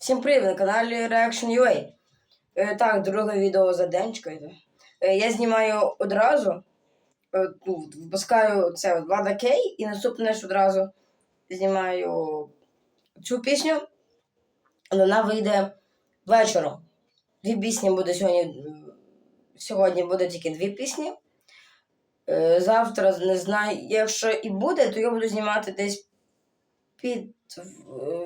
Всім привіт на каналі Reaction.ua. Е, так, друге відео за день, чекайте. Е, я знімаю одразу, е, ну, випускаю це от Влада Кей, і наступне ж одразу знімаю цю пісню. Вона вийде вечором. Дві пісні буде сьогодні. е, Сьогодні буде тільки дві пісні. Е, Завтра не знаю, якщо і буде, то я буду знімати десь під е,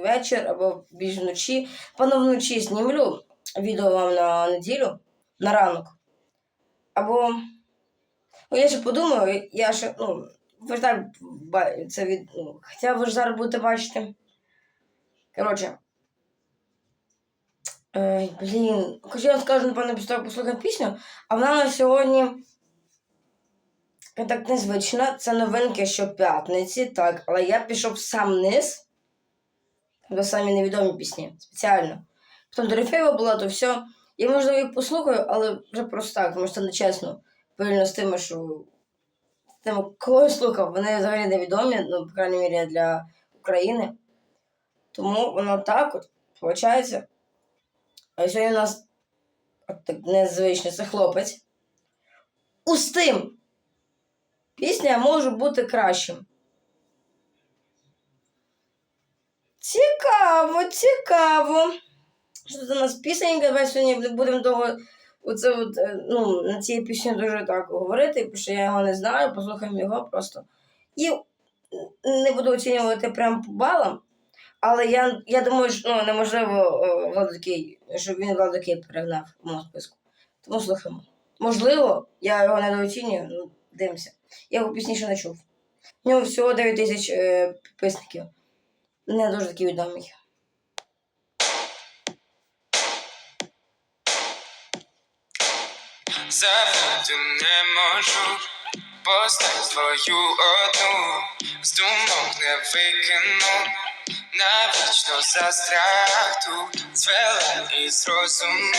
вечір або більш вночі. Певно, вночі знімлю відео вам на неділю, на ранок. Або. Ну, я ще подумаю, я ще, ну, ви ж так це від. Ну, хоча ви ж зараз будете бачити. Коротше. Ей, блін. Хоча я вам скажу, напевно, після послухати пісню, а вона на сьогодні. Так незвично, це новинки щоп'ятниці, так, але я пішов сам низ. До самі невідомі пісні спеціально. Потім до Рефеєва була, то все. Я, можливо, їх послухаю, але вже просто так, тому що це нечесно. Порівняно з тими, що з тими, кого я слухав, вони взагалі невідомі, ну, по крайній мірі, для України. Тому воно так от, виходить. А сьогодні у нас от так незвично, це хлопець. Устим! Пісня може бути кращим. Цікаво, цікаво. Що тут у нас пісенька, давай сьогодні не будемо довго оце от, е, ну, на цій пісні дуже так говорити, тому що я його не знаю, послухаємо його просто. І не буду оцінювати прямо по балам, але я, я думаю, що ну, неможливо е, Владокій, щоб він Владокій перегнав в моєму списку. Тому слухаємо. Можливо, я його недооцінюю, ну, дивимося. Я його пізніше не чув. У нього всього 9 тисяч е, підписників. Не дуже такий відомий. Забути не можу, постать твою одну, з думок не викину, навічно застряг тут, звела із розуму,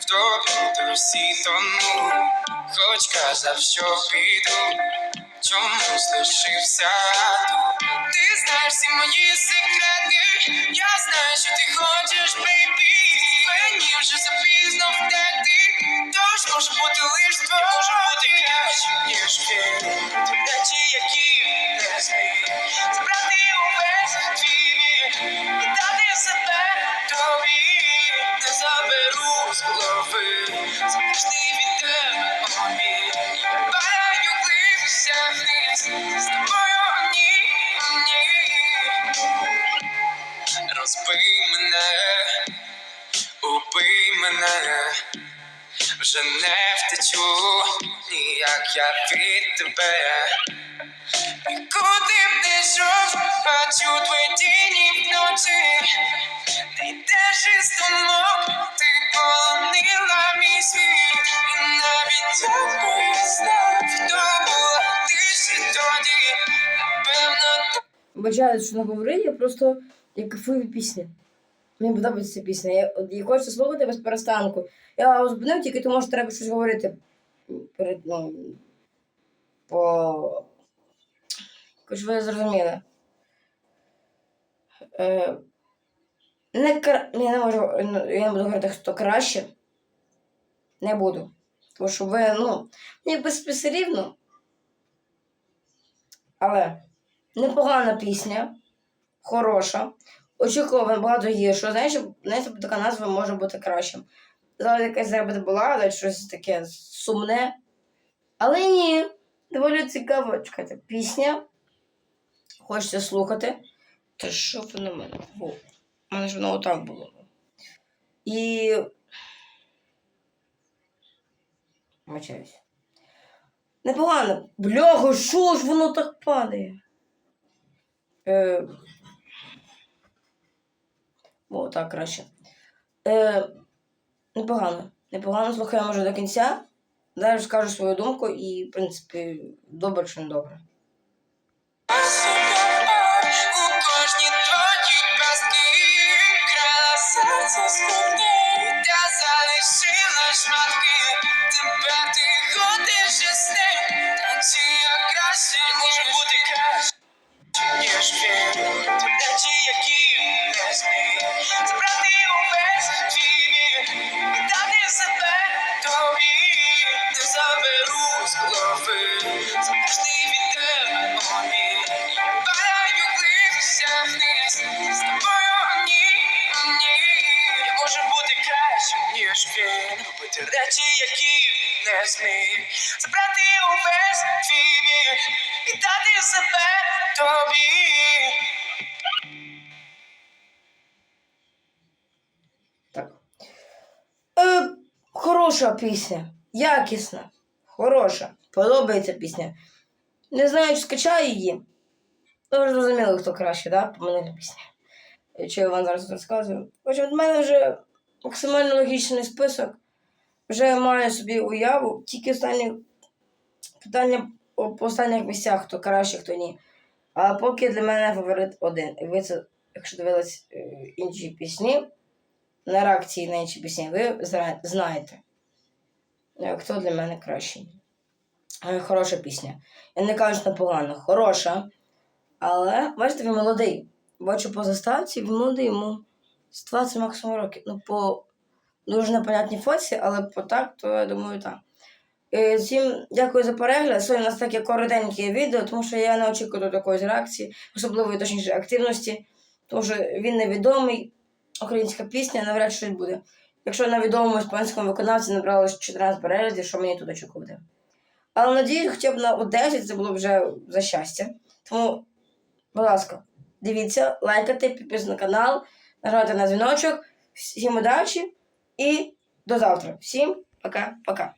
в тобі досі тону, хоч казав, що піду, чомусь лишився тут. Ти знаєш всі мої секрети, я знаю, що ти хочеш, бейбі. Мені вже запізно втекти, тож може бути лиш твоє, може бути краще, ніж він. Речі, які з голови, запашний від тебе. Я падаю глибся вниз, з тобою ні, ні. Розбий мене, убий мене, вже не втечу, ніяк я від тебе. І куди б не йшов, бачу твої тіні вночі, не йдеш із Вибачаю, що наговорив, я просто я кайфую від пісні. Мені подобається пісня. Я, я хочу слухати без перестанку. Я зупинив тільки тому, що треба щось говорити перед, ну, по. Хоч ви зрозуміли. Е, не кра... Я не можу. ну, Я не буду говорити, хто краще. Не буду. Тому що ви, ну, мені без рівно. Але непогана пісня, хороша, очікувана багато гірше. Знаєш, знаєте, така назва може бути кращим. Зараз якась зараз була, але щось таке сумне. Але ні, доволі цікаво. Чекайте, пісня. Хочеться слухати. Та що мене? У мене ж воно отак було. І. Вибачаюсь. Непогано. Бляха, що ж воно так падає? Е... О, так краще. Е... Непогано. Непогано слухаємо вже до кінця. Далі скажу свою думку і, в принципі, добре чи не добре ніж які не Забрати увесь твій віддати себе тобі Не заберу з голови. Від тебе мої вниз. З тобою ні, ні. Може бути краще, ніж він. Для які не зміг забрати увесь твій біль і дати себе тобі. Так. Е, хороша пісня. Якісна. Хороша. Подобається пісня. Не знаю, чи скачаю її. Ну, ви зрозуміли, хто краще, да? По мене пісня. Що я вам зараз розказую. Отже, в мене вже максимально логічний список. Вже маю собі уяву. Тільки останні питання по останніх місцях, хто краще, хто ні. А поки для мене фаворит один. І ви це, якщо дивились е, інші пісні, на реакції на інші пісні, ви знаєте, е, хто для мене кращий. Е, Хороша пісня. Я не кажу, що погана, хороша. Але, бачите, він молодий. Бачу по заставці, він молодий, йому з 20 максимум років. Ну, по дуже непонятній фоці, але по так, то я думаю, так. Е, Всім дякую за перегляд. Сьогодні у нас таке коротеньке відео, тому що я не очікую до такої реакції, особливої точніше активності, тому що він невідомий, українська пісня навряд чи буде. Якщо на відомому іспанському виконавці набрало 14 переглядів, що мені тут очікувати. Але надіюсь, хоча б на 10 це було б вже за щастя. Тому, будь ласка, дивіться, лайкайте, підписуйтесь на канал, нажимайте на дзвіночок. Всім удачі і до завтра. Всім пока-пока.